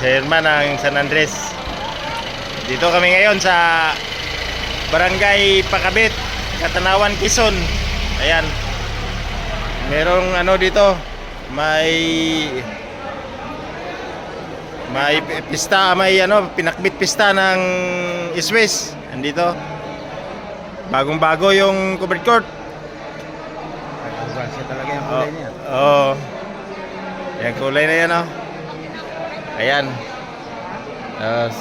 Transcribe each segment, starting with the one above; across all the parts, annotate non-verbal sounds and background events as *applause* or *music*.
chairman ng San Andres. Dito kami ngayon sa Barangay Pakabit, Katanawan, Quezon. Ayan. Merong ano dito, may may pista, may ano, pinakbit pista ng Swiss. Andito. Bagong-bago yung covered court. Siya talaga yung Oo. kulay niya. Oo. Yan kulay na yan oh. Ayan. Tapos,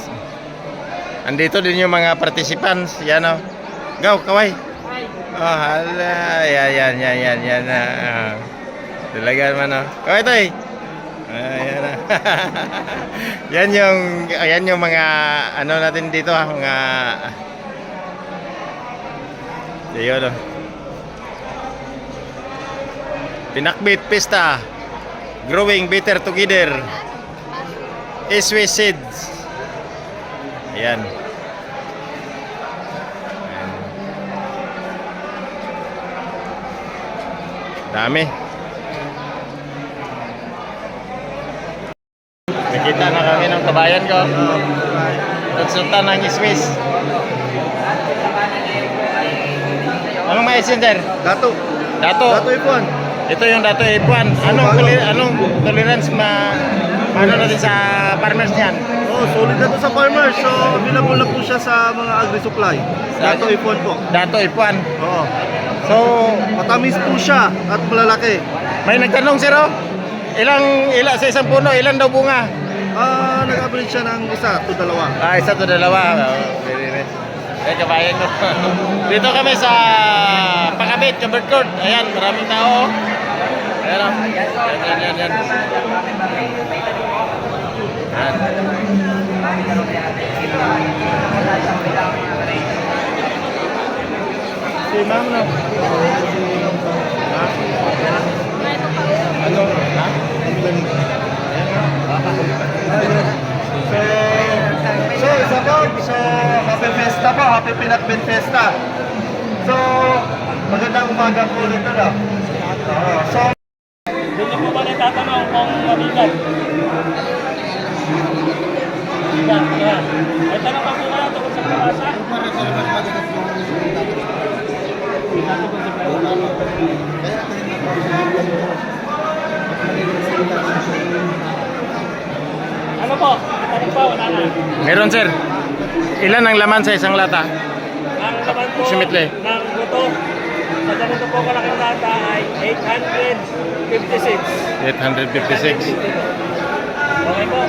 andito din yung mga participants. Yan oh. Go, kaway. Oh, hala. Yan, yan, yan, yan, yan. ah. Talaga naman oh. Kaway tayo. Ayan na. *laughs* yan yung ayan yung mga ano natin dito ha, mga Ayun oh. Pinakbit Pista Growing Better Together Seeds Ayan Ayan. Dami Nakita na kami ng kabayan ko Konsulta ng Swiss Anong may sir? Dato. Dato Dato ipon. ito yung dato ipuan. Anong ano? anong tolerance ma ano natin sa farmers niyan? Oh, solid na to sa farmers. So, available na po siya sa mga agri-supply. Dato ipon po. Dato ipuan. Oo. So, Matamis po siya at malalaki. may nagtanong sir oh, ilang ila sa isang puno, ilan daw bunga? Ah, nag-average siya ng isa to dalawa. Ah, isa to dalawa. Oh, very nice. Eh, kabayan ko. Dito kami sa Pakabit, Covered Court. Ayan, maraming tao. oh. Ayan, oh. Yan, yan, yan, yan. Si ma'am no? Ha? Ano? Ha? So, so isa po, so happy festa po, happy pinakbit festa. So, magandang umaga po dito na. Oo, so, Doon niyo po ba natatanong kung mabigat? Yan, yan. Ay, tanong pa po kayo tungkol sa kabasa? Ano po? Tanong po, wala na. Meron sir. Ilan ang laman sa isang lata? Ang laman po Simitli. ng buto sa ganito po kalaking lata ay 856. 856. Okay po.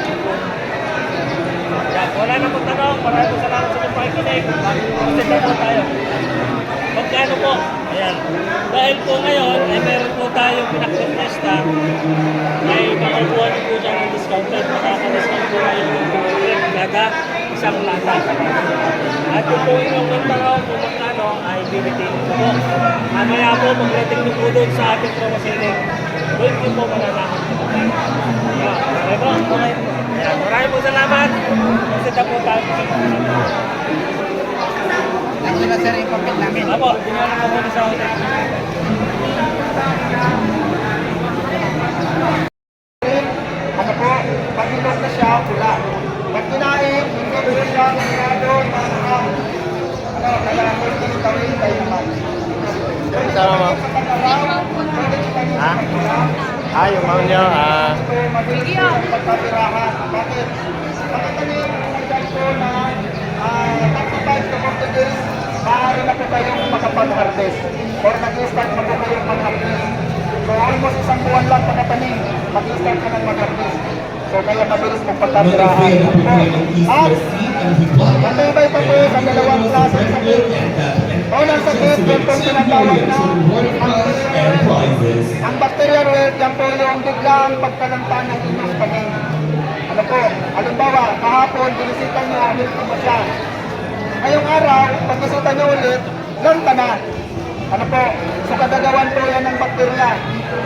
Yan, wala na pong tanong. Maraming po salamat sa inyong pakikinig. Kasi po tayo. Magkano po? Ayan. Dahil po ngayon, ay meron po tayong pinakit lista. Ay makakuha niyo po dyan ng discounted. Makaka-discount po kayo ng tubig kada isang lata. At yung po inyong tanong kung magkano ay bibitin ko po. Mamaya po, mag-rating niyo po doon sa ating promosiling. Doon niyo po malalaman. Ayan. Okay po? Okay. Ayan. Maraming po salamat. Kasi na po tayo. Ano na sir yung papel namin? Apo, dinala ko muna sa hotel. ano po, pag ilog na siya, pula. Pag kinain, hindi ko siya masyado, mga ano, kaya ako hindi tawin tayo naman. Sama mo? Ha? Ah, yung mount nyo, ah, ang pagkatirahan. Bakit? Makatanim po dyan po na ah, 35 to 40 days, maaari na po kayong makapag-harvest. Or nag-start mo po kayong mag-harvest. So almost isang buwan lang pagkatanim, mag-start ka ng mag-harvest. So kaya mabilis po pagkatirahan. At matibay pa po sa dalawang klase ng sakit. Unang sakit, yan po tinatawag na ang bacterial rate, yan po yung biglang pagkalanta ng inyong paging. Ano po, halimbawa, kahapon, binisita niyo, healthy pa siya. Ngayong araw, pag bisita niyo ulit, lanta na. Ano po, so kadagawan po yan ng bakterya.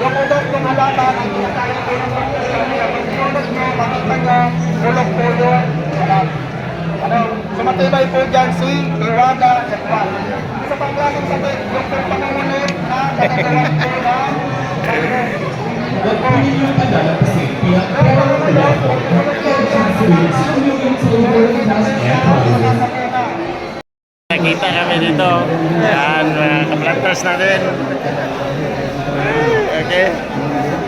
Yung udok ng halaman, ang kinakain po ng bakterya. Pag sinulog niyo, makita niyo, po yung alam. Ano, sumatibay po dyan si Iwaga Jakwan. Isa pang klaseng sakit, po pangungulit na kadagawan po pihak Nakita kami dito. Yan, mga kaplanters natin. Okay.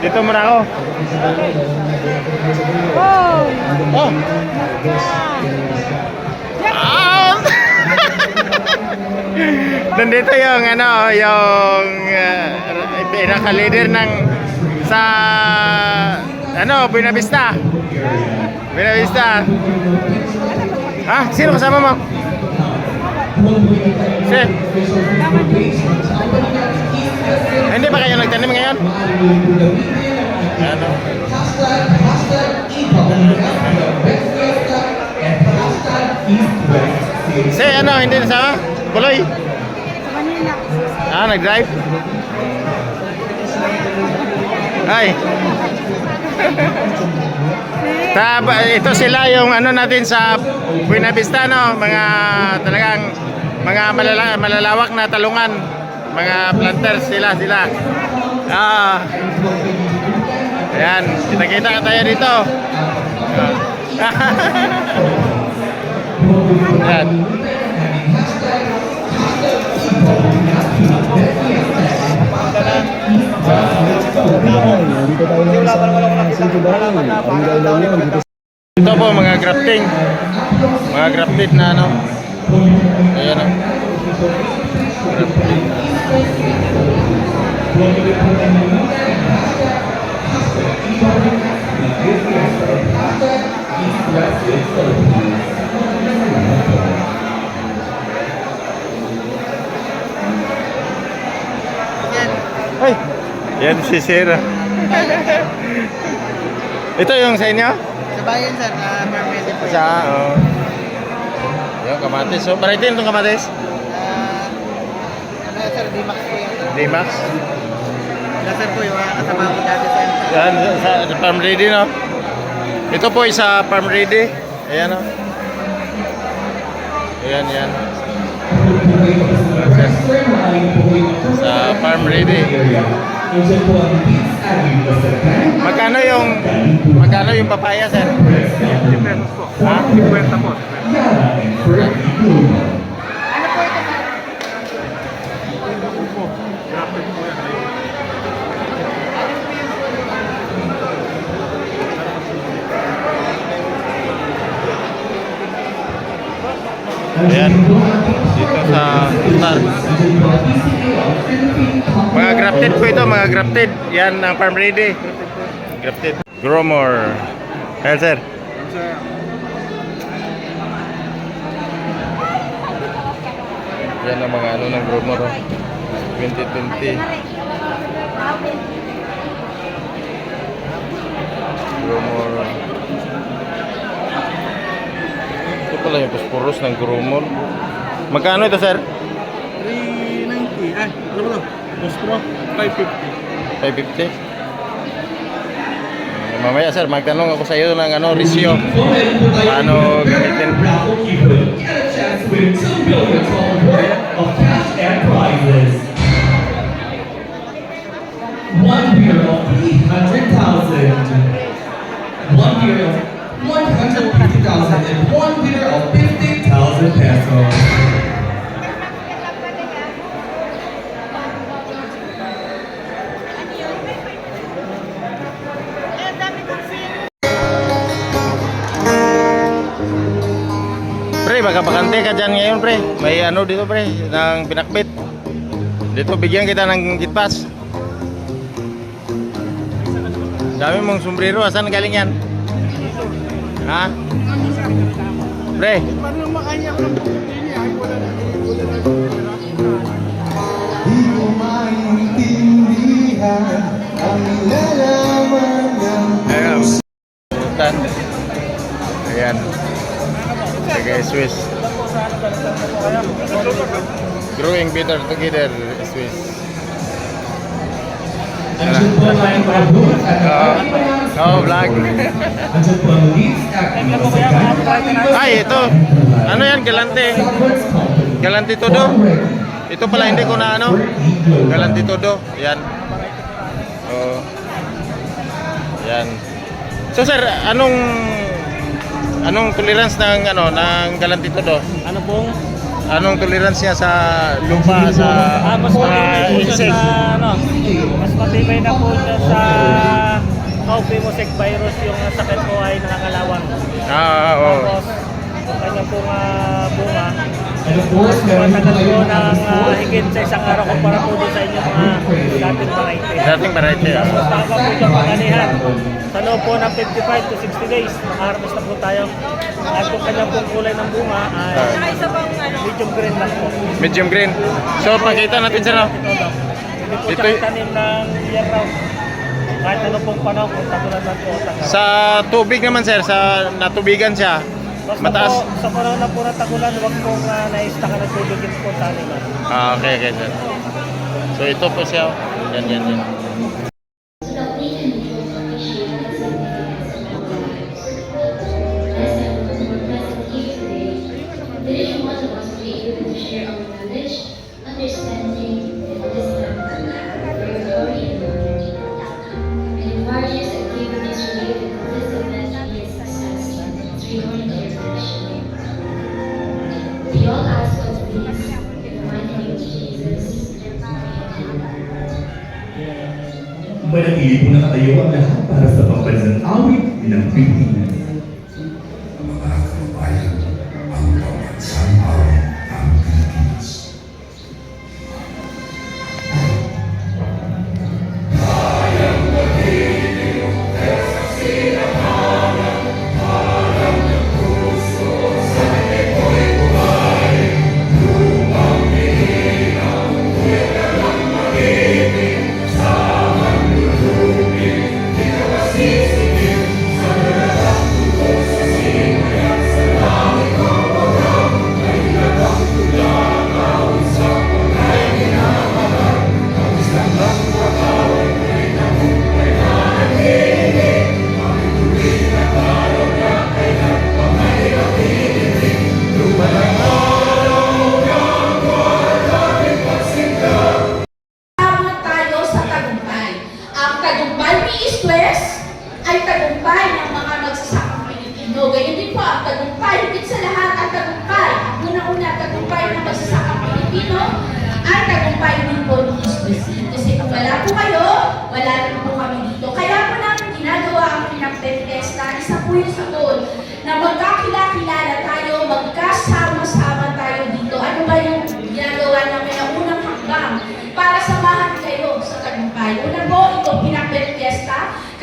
Dito muna ako. Oh! Nandito yung ano, yung uh, pinaka-leader ng sa ano, Buena Vista. Buena Vista. Ha? Sino kasama mo? Sir. Hindi ba kayo nagtanim ngayon? Ano? Si ano, hindi nasama? Buloy? Ah, nag-drive? Ay. Ta, ba- ito sila yung ano natin sa Buena Vista no, mga talagang mga malala, malalawak na talungan. Mga planters sila sila. Ah. Ayan, kita-kita tayo dito. *laughs* Ah. Ayan. Ito po mga grafting. Mga grafted na ano. Ayan o. Grafting. Ay, yan si Sarah. Ito yung sa inyo? Sa bayan sir, Mermede po. Sa, oh. Yung kamatis. So, maritin itong kamatis? Ah, ano sir, D-Max po yan. D-Max? Wala sir po yung mga kasama ko dati sa Yan, sa, sa farm ready, no? Ito po isa farm ready. Ayan, no? Ayan, yan. Sa farm ready. Magkano yung magkano yung papaya, sir? 50 pesos po. Ha? 50 po. Ayan. Grafted po ito, mga grafted. Yan ang farm ready. Grafted. Gromor. Ayan, sir. Yan ang mga ano ng Gromor. oh. 2020. Gromor. Ito pala yung pusporos ng Gromor. Magkano ito, sir? 390. Ay, ano ba to? Boss Pro, 550. 550. Eh, Mamaya sir, magtanong ako sa iyo ng ano, resyo. Paano gamitin? One of 300,000. One beer of 150,000 and one beer of 50,000 pesos. Baka bakante ka dyan ngayon pre. May ano dito pre, ng pinakbit. Dito bigyan kita ng gitpas. Dami mong sombrero, asan galing yan? Ha? Pre, Di ko maintindihan ang nilalaman ng ayan. Butan. Ayan. Sige, Swiss. Growing better together, Swiss. Andyan po ang ating mga booth at Oo. Oo, vlog. Ay, ito. Ano yan, galante? Galante todo? Ito pala hindi ko na ano. Galante todo. Yan. Oh. Yan. So sir, anong Anong tolerance ng ano ng galantitudo? Ano pong? Anong tolerance niya sa lupa sa Ah, mas matibay po siya insect? sa, ano, mas matibay na po siya sa Cowpimosec virus yung sakit po ay nangangalawang. Ah, oo. Tapos, yung kanya pong ah, bunga, matagal kayo po ng ng ah, sport. higit sa isang araw kumpara po din sa inyong mga dating variety. Dating variety. ah. Tapos po siya pangalihan. Sa loob po ng 55 to 60 days, makaharvest na po tayo. At kung kanya pong kulay ng bunga ay medium green lang po. Medium green. So, pakita natin sir. no? Ito. Hindi po Ito siya y- tanim ng year round. Kahit ano pong panahon, kung po o tagal. Sa tubig naman sir, sa natubigan siya, Basta mataas. po, sa panahon na po ng tagulan, huwag pong uh, naistaka ng tubig yung po taniman. Ah, okay, okay sir. So, ito po siya. Yan, yan, yan. Manatili po nakatayo ang lahat para sa pambansang awit ng Pilipinas.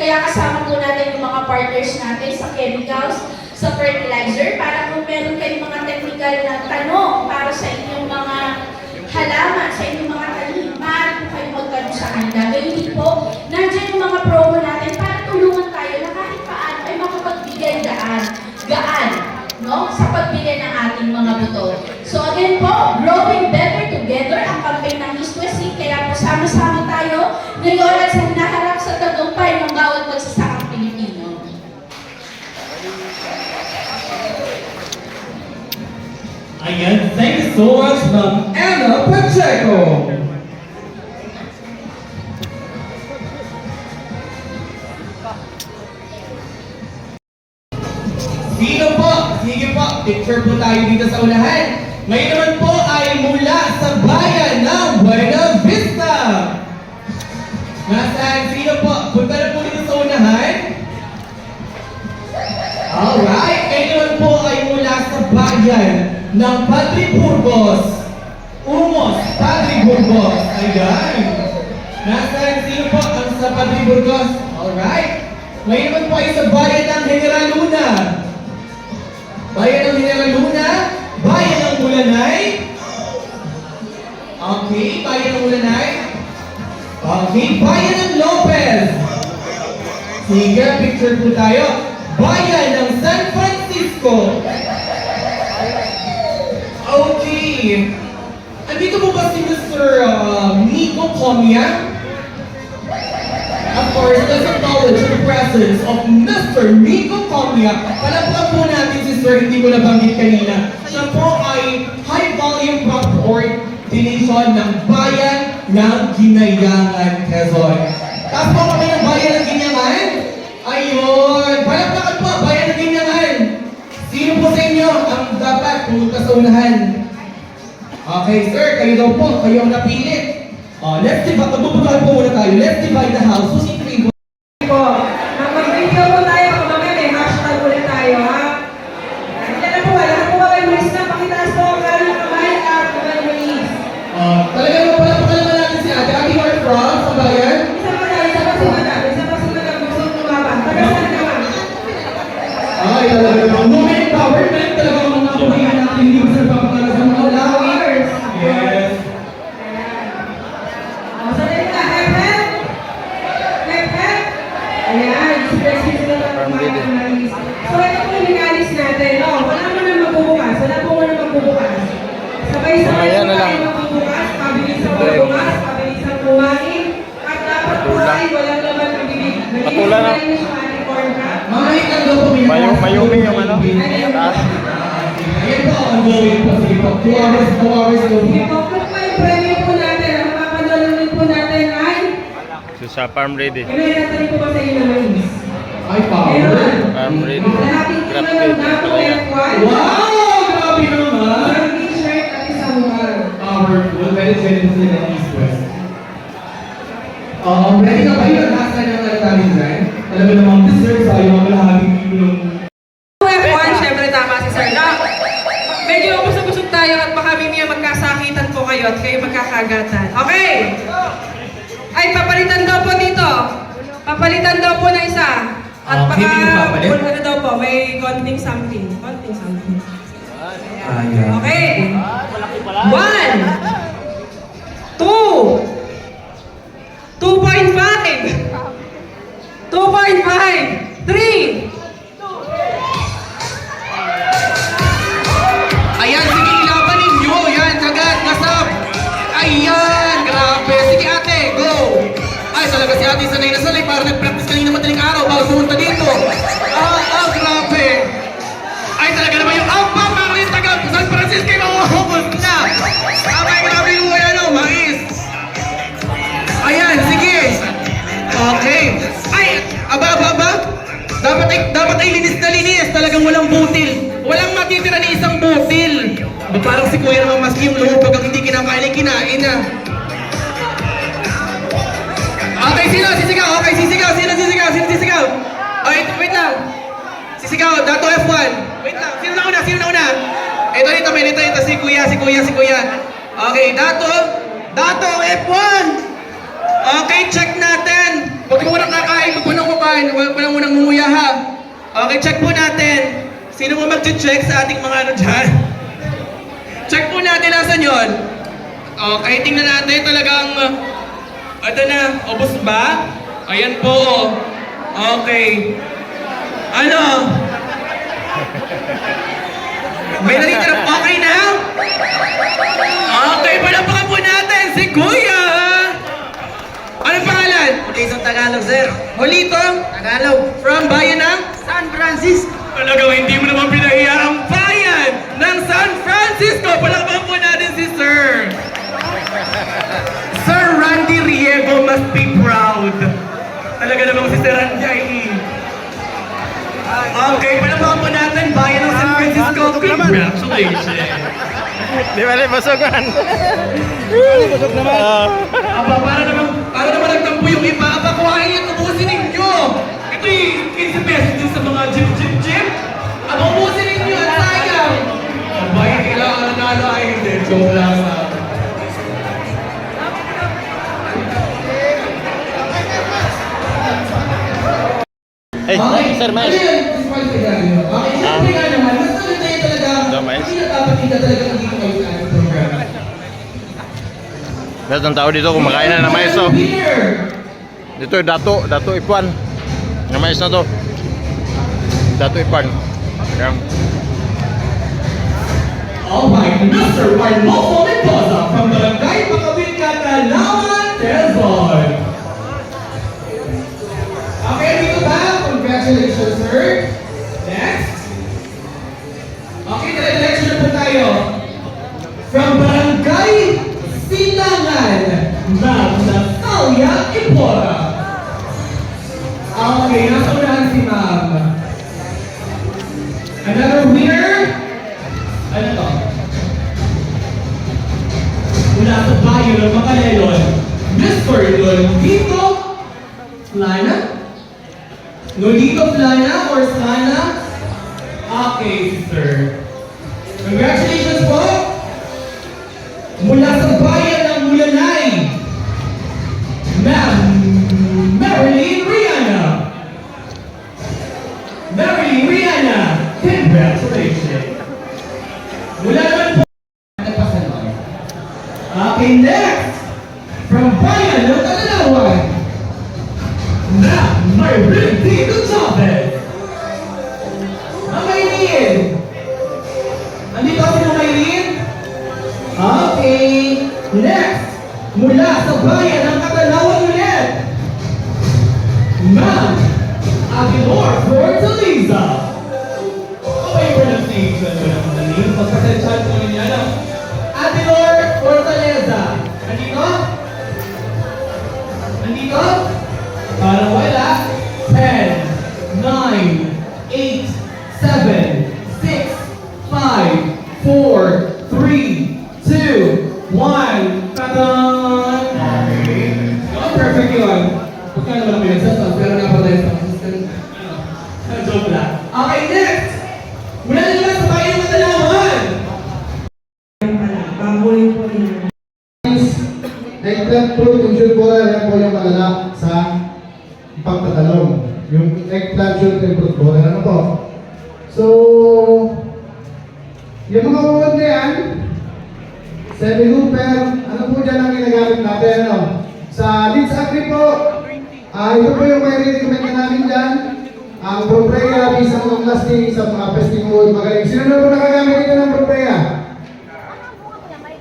Kaya kasama po natin yung mga partners natin sa chemicals, sa fertilizer, para kung meron kayong mga technical na tanong para sa inyong mga halaman, sa inyong mga tanim, maaari po kayo magtanong sa kanila. Gayun po, nandiyan yung mga promo natin para tulungan tayo na kahit paano ay makapagbigay daan, gaan, no? Sa pagbigay ng ating mga buto. So again po, growing better together ang campaign ng East West. Kaya po sama-sama tayo ngayon at sa sa tagumpay ng bawat magsasakang Pilipino. Ayan, thank you so much, Ma'am Anna Pacheco. Sino po? Sige po, picture po tayo dito sa unahan. Ngayon naman po ay mula sa bayan ng Buena sa bayan ng Padre Burgos. Umos, Padre Burgos. Ayan. Nasaan? Sino po ang sa Padre Burgos? Alright. Ngayon naman po ay sa bayan ng General Luna. Bayan ng General Luna. Bayan ng Mulanay. Okay, bayan ng Mulanay. Okay, bayan ng Lopez. Sige, picture po tayo. Bayan ng San Francisco. Okay. Andito po ba si Mr. Uh, Nico Comia? Of course, let's acknowledge the presence of Mr. Nico Comia. Palapag po natin si Sir, hindi ko nabanggit kanina. Siya po ay high volume crop coordination ng Bayan ng Ginayangan, Quezon. Tapos po kami ng Bayan ng Ginayangan. Ayun. Sa unahan. Okay, sir, kayo daw po, kayo ang napili. Uh, let's divide, magbubutuhan po muna tayo. Let's divide the house. Who's po may Mayo, mayumi yung ano. Taas. Ayan po ang going po. Sige po. Two hours, two hours ay, So, sa farm ready. sa na? Ay, power. Farm ready. Palaya. F1. Wow! Grabe naman! Powerful. Very generous din ang East West. Um, ready ka ba yun? Namin dyan? Alam mo namang dessert sa yung mga lahating yung F1, syempre tama si Sir. Na, medyo busog-busog tayo at baka mimiya magkasakitan po kayo at kayo magkakagatan. Okay! Ay, papalitan daw po dito. Papalitan daw po na isa. At Ah, baka, yung papalit? ano daw po, may konting something. Konting something. Ayan. Okay. One. Two. 2.5. 2.5. Three. Ayan, sige, ilaban ninyo. Yan, agad, nasab. Ayan, grabe. Sige ate, go. Ay, talaga ate sanay na sanay. Parang nag-practice kanina madaling araw bago pumunta dito. Ah, ah, grabe. Ay, talaga naman yung Alpha Maris taga San Francisco yung mahuhubos na. Dapat ay, dapat ay linis na linis. Talagang walang butil. Walang matitira ni isang butil. Parang si Kuya naman maski yung lubag ang hindi kinakain ay kinain na. Okay, sino? Sisigaw. Okay, sisigaw. Sino sisigaw? Sino sisigaw? Okay, wait lang. Sisigaw. Dato F1. Wait lang. Sino na una? Sino na una? Ito dito, may dito, ito. Si Kuya, si Kuya, si Kuya. Okay, Dato. Dato F1. Okay, check natin. Huwag mo munang kakain, huwag mo nang kumain, huwag mo nang mumuya ha. Okay, check po natin. Sino mo mag-check sa ating mga ano dyan? Check po natin nasan yon. Okay, tingnan natin talagang... Ito na, ubos ba? Ayan po. oh. Okay. Ano? May nakikita okay na? Okay, Tagalog, sir. Holito? Tagalog. From bayan ng? San Francisco. Talaga, hindi mo naman pinahiya ang bayan ng San Francisco. Palakpakan po natin si Sir. *laughs* Sir Randy Riego must be proud. Talaga namang si Sir Randy ay... Okay, palakpakan po natin bayan ng San Francisco. Congratulations. Di ba, masogan? Busog *laughs* naman. Aba, para naman, para naman nagtampo yung iba. Aba, kuhain yan, ubusin ninyo. Ito yung 15 pesos din sa mga jeep, jeep, jeep. Aba, ubusin ninyo, ang sayang. Aba, yung kailangan na nalo ay hindi. Joke lang sa Hey, sir, mais. Ano yun? Disqualified ka Okay, siyempre nga naman, mas maganda yun talaga. Hindi na dapat hindi talaga nandito kayo sa ating program. Lahat ng tao dito kumakain na ng mais, oh. Dito, dato, dato ipuan. Ng mais na to. Dato ipuan. Yan. Alright, Mr. Arnolfo Mendoza from Barangay Makawin Catalawan, Quezon. Okay, dito ba? Congratulations, sir. Next! four, three, Sino na po nakagamit dito ng Proprea?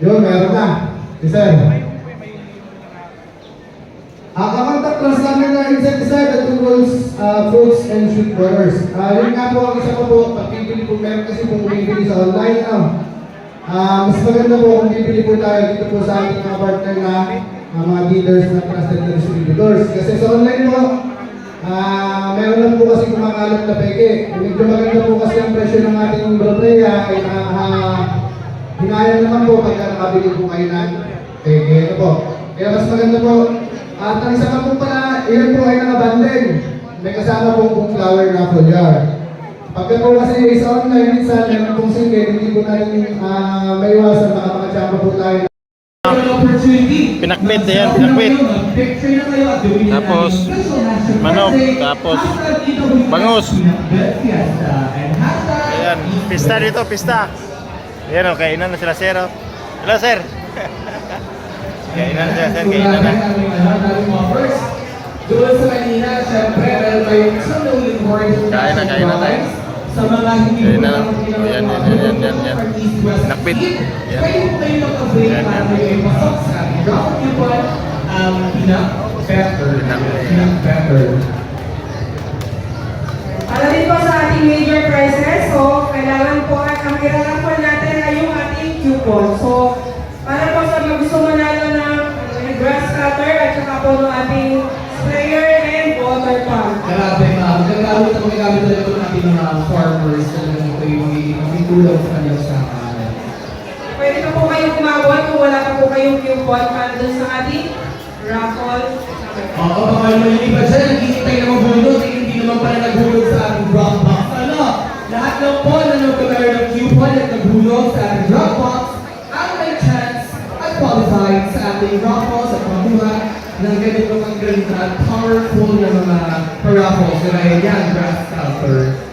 Yun, meron na. Si Sir. Ang kakontak class namin na insecticide that controls uh, fruits and shoot borers. Uh, yun nga po ang isa pa po, pag bibili po, meron kasi kung bibili sa online, ano, Ah, mas maganda po kung bibili po tayo dito po sa ating mga partner na ah, mga dealers na trusted distributors. Kasi sa online po, ah meron lang po kasi kumakalat na peke. Medyo maganda po kasi ang presyo ng ating Brotrea ay uh, hinayang naman po pagka nakabili po kayo ng peke. Ito po. Kaya mas maganda po. At ang isa pa po pala, ilan po ay nakabanding. May kasama po pong flower na foliar. Pagka po kasi sa online, minsan meron pong sige, hindi po natin uh, maiwasan, baka makachamba po tayo. Pinakbit, ayan, pinakbit. Tapos, manok, tapos, bangus. Ayan, pista dito, pista. Ayan o, kainan na sila sir o. Hello sir. *laughs* kainan na sila sir, kainan na. Doon sa kanina, syempre, meron tayong isang more Kain na, kain na tayo. Sa mga hindi Kain na. nakakilala Yan, yan, yan, yan, yan. Yan. Kayo kayo Yan, para kayo ay pasok sa Drop Coupon um, Pinak-Better. Pinak- Pinak-Better. Para din po sa ating major prizes, so kailangan po at ang iraraffle natin ay yung ating coupon. So, para po sa mga gusto manalo ng uh, grass cutter at saka po ng ating sprayer and water pump. Grabe, ma'am. Gagamit na magagamit talaga ito ng ating mga farmers talaga ito yung may tulong sa kanilang sakahan. Pwede na po kayong kumabot kung wala pa po kayong coupon para dun sa ating raffle. Oo, baka naman yung iba dyan, naghihintay na maghulog, eh, hindi naman pala naghulog sa ating Dropbox. Ano? Lahat lang po na nagkakaroon ng coupon at naghulog sa ating Dropbox, ang may chance at qualified sa ating Dropbox at makuha ng ganito kang ganda at powerful na mga paraffles na yan, grass counter.